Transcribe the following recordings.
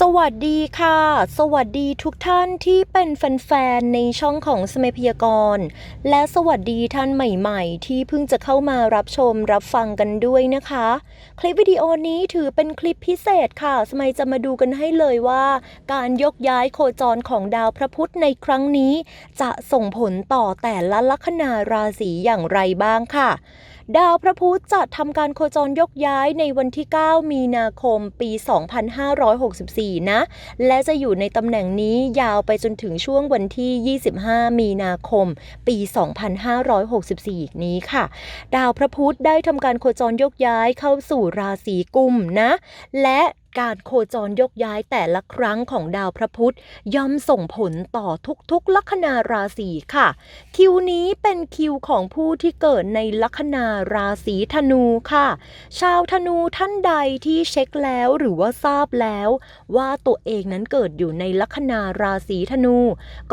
สวัสดีค่ะ สวัสดีทุกท่านที่เป็นแฟนๆในช่องของสมัยพยากรณ์และสวัสดีท่านใหม่ๆ ที่เพิ่งจะเข้ามารับชมรับฟังกันด้วยนะคะ คลิปวิดีโอนี้ถือเป็นคลิปพิเศษค่ะ สมัยจะมาดูกันให้เลยว่า การยกย้ายโคจรของดาวพระพุธในครั้งนี้ จะส่งผลต่อแต่ละลัคนาราศีอย่างไรบ้างค่ะ ดาวพระพุธจะทำการโคจรยกย้ายในวันที่ 9 มีนาคมปี 2564 นะ และจะอยู่ในตำแหน่งนี้ยาวไปจนถึงช่วงวันที่ 25 มีนาคม ปี 2564 นี้ค่ะ ดาวพระพุธได้ทำการโคจรยกย้ายเข้าสู่ราศีกุมนะ และ การโคจรยกย้ายแต่ละครั้งของดาวพระพุธย่อมส่งผลต่อทุกๆ ลัคนาราศีค่ะ คิวนี้เป็นคิวของผู้ที่เกิดในลัคนาราศีธนูค่ะ ชาวธนูท่านใดที่เช็คแล้วหรือว่าทราบแล้ว ว่าตัวเองนั้นเกิดอยู่ในลัคนาราศีธนู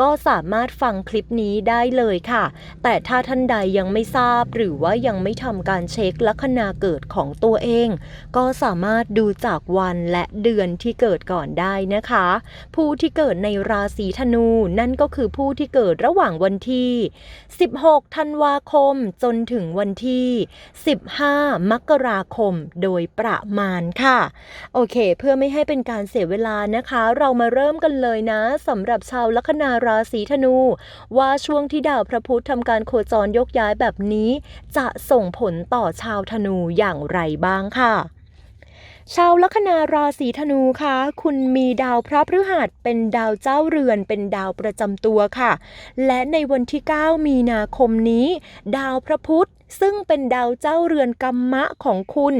ก็สามารถฟังคลิปนี้ได้เลยค่ะ แต่ถ้าท่านใดยังไม่ทราบหรือว่ายังไม่ทำการเช็คลัคนาเกิดของตัวเอง ก็สามารถดูจากวันและเดือนที่เกิดก่อนได้นะคะ ผู้ที่เกิดในราศีธนูนั่นก็คือผู้ที่เกิดระหว่างวันที่ 16 ธันวาคมจนถึงวันที่ 15 มกราคมโดยประมาณค่ะ โอเค เพื่อไม่ให้เป็นการเสียเวลานะคะ เรามาเริ่มกันเลยนะสำหรับชาวลัคนาราศีธนู ว่าช่วงที่ดาวพระพุธทำการโคจรยกย้ายแบบนี้ จะส่งผลต่อชาวธนูอย่างไรบ้างค่ะ ชาวลัคนาราศีธนูคะคุณมีดาวพระพฤหัสเป็นดาวเจ้าเรือนเป็นดาวประจำตัวค่ะ และในวันที่ 9 มีนาคมนี้ ดาวพระพุธซึ่งเป็นดาวเจ้าเรือนกัมมะของคุณ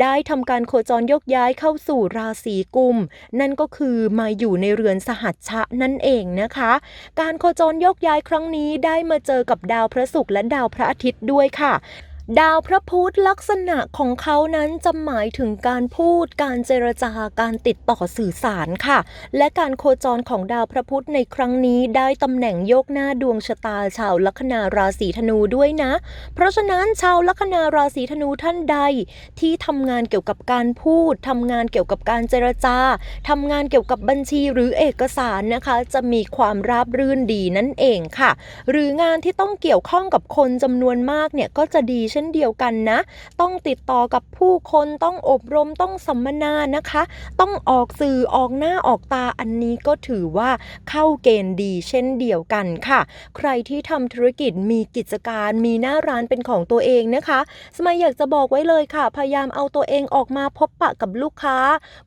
ได้ทำการโคจรยกย้ายเข้าสู่ราศีกุม นั่นก็คือมาอยู่ในเรือนสหัชชะนั่นเองนะคะ การโคจรยกย้ายครั้งนี้ได้มาเจอกับดาวพระศุกร์และดาวพระอาทิตย์ด้วยค่ะ ดาวพระพุธลักษณะของเขานั้นจะหมายถึงการพูด การเจรจาการติดต่อสื่อสารค่ะ และการโคจรของดาวพระพุธในครั้งนี้ได้ตำแหน่งโยกหน้าดวงชะตาชาวลัคนาราศีธนูด้วยนะ เพราะฉะนั้นชาวลัคนาราศีธนูท่านใด ที่ทำงานเกี่ยวกับการพูดทำงานเกี่ยวกับการเจรจาทำงานเกี่ยวกับบัญชีหรือเอกสารนะคะ จะมีความราบรื่นดีนั่นเองค่ะ หรืองานที่ต้องเกี่ยวข้องกับคนจำนวนมากเนี่ยก็จะดีช่นเดียวกันนะ ต้องติดต่อกับผู้คนต้องอบรมต้องสัมมนานะคะ ต้องออกสื่อออกหน้าออกตาอันนี้ก็ถือว่าเข้าเกณฑ์ดีเช่นเดียวกันค่ะ ใครที่ทำธุรกิจมีกิจการมีหน้าร้านเป็นของตัวเองนะคะ สมัยอยากจะบอกไว้เลยค่ะ พยายามเอาตัวเองออกมาพบปะกับลูกค้า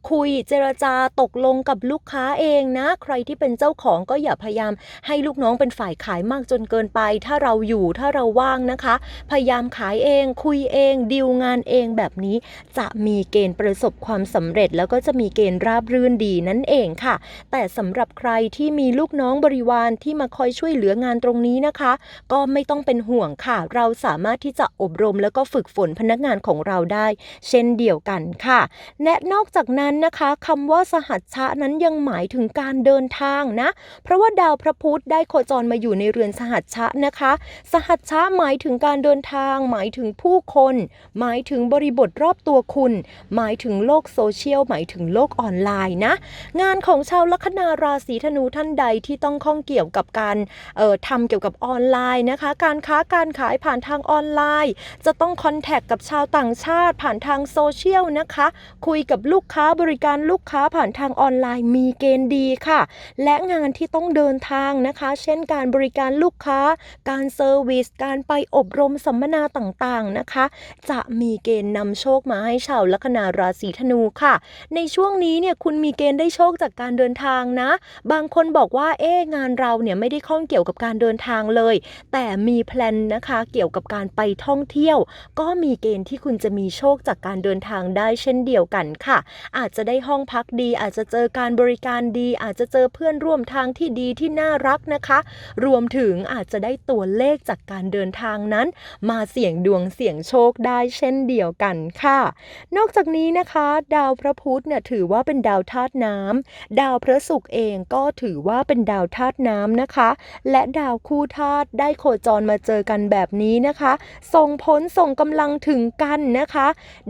คุยเจรจาตกลงกับลูกค้าเองนะ ใครที่เป็นเจ้าของก็อย่าพยายามให้ลูกน้องเป็นฝ่ายขายมากจนเกินไป ถ้าเราอยู่ถ้าเราว่างนะคะ พยายามขายเอง คุยเองดีลงานเองแบบนี้ จะมีเกณฑ์ประสบความสำเร็จ แล้วก็จะมีเกณฑ์ราบรื่นดีนั่นเองค่ะ แต่สำหรับใครที่มีลูกน้องบริวารที่มาคอยช่วยเหลืองานตรงนี้นะคะ ก็ไม่ต้องเป็นห่วงค่ะ เราสามารถที่จะอบรมแล้วก็ฝึกฝนพนักงานของเราได้ เช่นเดียวกันค่ะและนอกจากนั้นนะคะคำว่าสหัชชะนั้นยังหมายถึงการเดินทางนะ เพราะว่าดาวพระพุธได้โคจรมาอยู่ในเรือนสหัชชะนะคะ สหัชชะหมายถึงการเดินทาง หมายถึงผู้คน หมายถึงบริบทรอบตัวคุณ หมายถึงโลกโซเชียล หมายถึงโลกออนไลน์นะ งานของชาวลัคนาราศีธนูท่านใดที่ต้องข้องเกี่ยวกับการเอ่อทำเกี่ยวกับออนไลน์นะคะ การค้าการขายผ่านทางออนไลน์ จะต้องคอนแทคกับชาวต่างชาติ ผ่านทางโซเชียลนะคะ คุยกับลูกค้าบริการลูกค้าผ่านทางออนไลน์มีเกณฑ์ดีค่ะ และงานที่ต้องเดินทางนะคะ เช่นการบริการลูกค้า การเซอร์วิส การไปอบรมสัมมนาต่างๆนะคะ จะมีเกณฑ์นำโชคมาให้ชาวลัคนาราศีธนูค่ะ ในช่วงนี้เนี่ยคุณมีเกณฑ์ได้โชคจากการเดินทางนะ บางคนบอกว่าเอ๊งานเราเนี่ยไม่ได้ข้องเกี่ยวกับการเดินทางเลย แต่มีแพลนนะคะเกี่ยวกับการไปท่องเที่ยว ก็มีเกณฑ์ที่คุณจะมีโชคจากการเดินทางได้เช่นเดียวกันค่ะ อาจจะได้ห้องพักดี อาจจะเจอการบริการดี อาจจะเจอเพื่อนร่วมทางที่ดีที่น่ารักนะคะ รวมถึงอาจจะได้ตัวเลขจากการเดินทางนั้น มาเสี่ยงดูดวงเสี่ยงโชคได้เช่นเดียวกันค่ะ นอกจากนี้นะคะ ดาวพระพุธเนี่ยถือว่าเป็นดาวธาตุน้ำดาวพระศุกร์เองก็ถือว่าเป็นดาวธาตุน้ำนะคะ และดาวคู่ธาตุได้โคจรมาเจอกันแบบนี้นะคะ ส่งผลส่งกำลังถึงกันนะคะ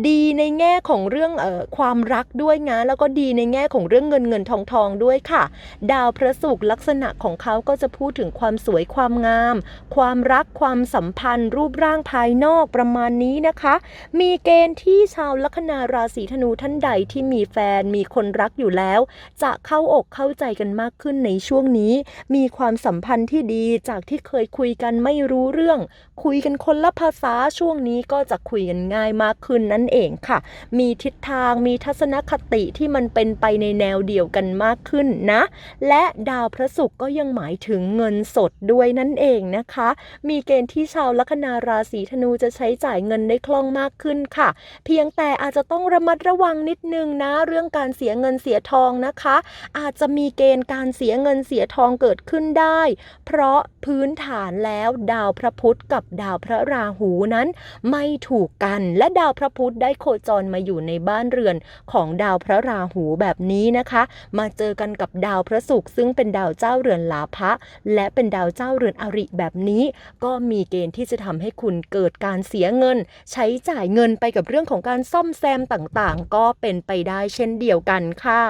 ดีในแง่ของเรื่องเอ่อความรักด้วยนะแล้วก็ดีในแง่ของเรื่องเงินเงินทองทองด้วยค่ะ ดาวพระศุกร์ลักษณะของเขาก็จะพูดถึงความสวยความงาม ความรักความสัมพันธ์ รูปร่างภายนอกประมาณนี้นะคะ มีเกณฑ์ที่ชาวลัคนาราศีธนูท่านใดที่มีแฟนมีคนรักอยู่แล้ว จะเข้าอกเข้าใจกันมากขึ้นในช่วงนี้ มีความสัมพันธ์ที่ดีจากที่เคยคุยกันไม่รู้เรื่อง คุยกันคนละภาษาช่วงนี้ก็จะคุยกันง่ายมากขึ้นนั่นเองค่ะ มีทิศทางมีทัศนคติที่มันเป็นไปในแนวเดียวกันมากขึ้นนะ และดาวพระศุกร์ก็ยังหมายถึงเงินสดด้วยนั่นเองนะคะ มีเกณฑ์ที่ชาวลัคนาราศีธนูจะใช้จ่ายเงินได้คล่องมากขึ้นค่ะ เพียงแต่อาจจะต้องระมัดระวังนิดนึงนะ เรื่องการเสียเงินเสียทองนะคะ อาจจะมีเกณฑ์การเสียเงินเสียทองเกิดขึ้นได้ เพราะพื้นฐานแล้วดาวพระพุธกับดาวพระราหูนั้น ไม่ถูกกันและดาวพระพุธได้โคจรมาอยู่ในบ้านเรือนของดาวพระราหูแบบนี้นะคะ มาเจอกันกับดาวพระศุกร์ซึ่งเป็นดาวเจ้าเรือนลาภะและเป็นดาวเจ้าเรือนอริแบบนี้ ก็มีเกณฑ์ที่จะทำให้คุณเกิดการเสียเงิน ใช้จ่ายเงินไปกับเรื่องของการซ่อมแซมต่างๆ ก็เป็นไปได้เช่นเดียวกันค่ะ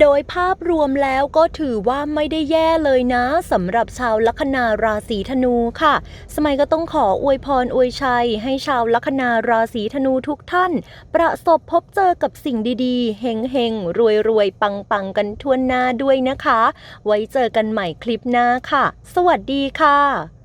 โดยภาพรวมแล้วก็ถือว่าไม่ได้แย่เลยนะสำหรับชาวลัคนาราศีธนูค่ะ สมัยก็ต้องขออวยพรอวยชัย ให้ชาวลัคนาราศีธนูทุกท่าน ประสบพบเจอกับสิ่งดีๆเฮงเฮงรวยรวยปังปังกันทั่วหน้าด้วยนะคะ ไว้เจอกันใหม่คลิปหน้าค่ะ สวัสดีค่ะ